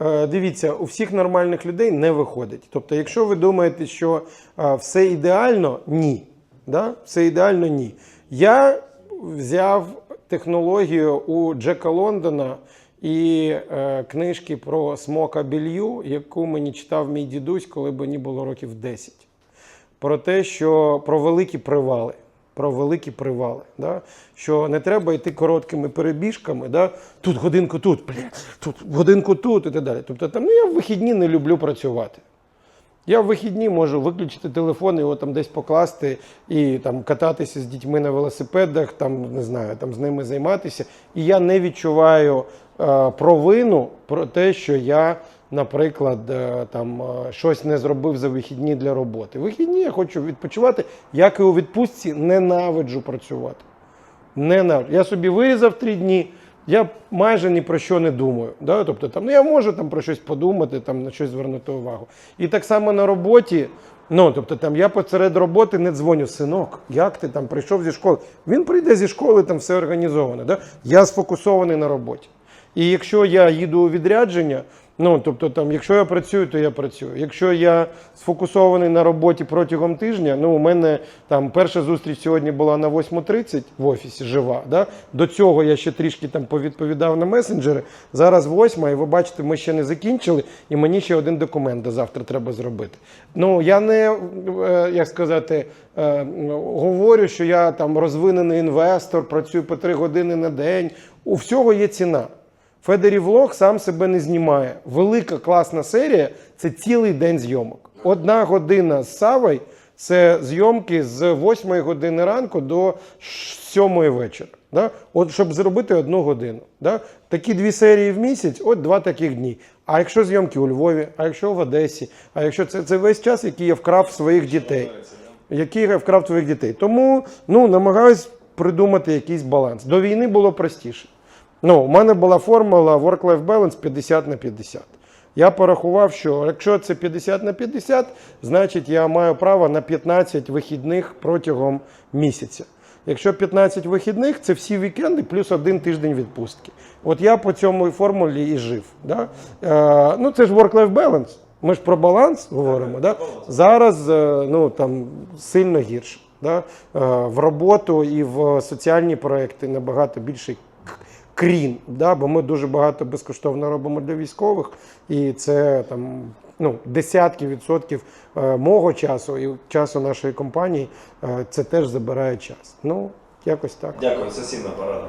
Е, Дивіться, у всіх нормальних людей не виходить. Тобто, якщо ви думаєте, що е, все ідеально, ні. Да? Все ідеально ні. Я взяв технологію у Джека Лондона і е, книжки про смока білью, яку мені читав мій дідусь, коли мені було років 10 про те, що про великі привали. Про великі привали. Да? Що не треба йти короткими перебіжками, да? тут годинку тут, бля, тут годинку тут і так далі. Тобто там, ну, я в вихідні не люблю працювати. Я в вихідні можу виключити телефон, його там десь покласти і там кататися з дітьми на велосипедах, там не знаю, там з ними займатися. І я не відчуваю е, провину про те, що я, наприклад, е, там е, щось не зробив за вихідні для роботи. Вихідні я хочу відпочивати, як і у відпустці ненавиджу працювати. Ненавиджу. Я собі вирізав три дні. Я майже ні про що не думаю. Да? Тобто, там, ну, я можу там про щось подумати, там, на щось звернути увагу. І так само на роботі. Ну, тобто, там, я посеред роботи не дзвоню, синок, як ти там прийшов зі школи? Він прийде зі школи, там все організовано. Да? Я сфокусований на роботі. І якщо я їду у відрядження, ну тобто, там, якщо я працюю, то я працюю. Якщо я сфокусований на роботі протягом тижня, ну у мене там перша зустріч сьогодні була на 8.30 в офісі жива. Да? До цього я ще трішки там повідповідав на месенджери. Зараз 8, і ви бачите, ми ще не закінчили, і мені ще один документ до завтра треба зробити. Ну я не е, як сказати, е, говорю, що я там розвинений інвестор, працюю по 3 години на день. У всього є ціна. Федері Влог сам себе не знімає. Велика класна серія це цілий день зйомок. Одна година з Савой це зйомки з 8 години ранку до 7 вечора. Да? От щоб зробити одну годину. Да? Такі дві серії в місяць, от два таких дні. А якщо зйомки у Львові, а якщо в Одесі, а якщо це, це весь час, який я вкрав своїх дітей який я вкрав твоїх дітей. Тому ну, намагаюсь придумати якийсь баланс. До війни було простіше. Ну, у мене була формула work-life balance 50 на 50. Я порахував, що якщо це 50 на 50, значить я маю право на 15 вихідних протягом місяця. Якщо 15 вихідних, це всі вікенди плюс один тиждень відпустки. От я по цьому формулі і жив. Да? Е, ну це ж work-life balance. Ми ж про баланс говоримо. Да? Зараз е, ну, там, сильно гірше. Да? Е, в роботу і в соціальні проекти набагато більший крін, да? бо ми дуже багато безкоштовно робимо для військових, і це там. Ну, десятки відсотків е, мого часу і часу нашої компанії е, це теж забирає час. Ну, якось так. Дякую, це сильна порада.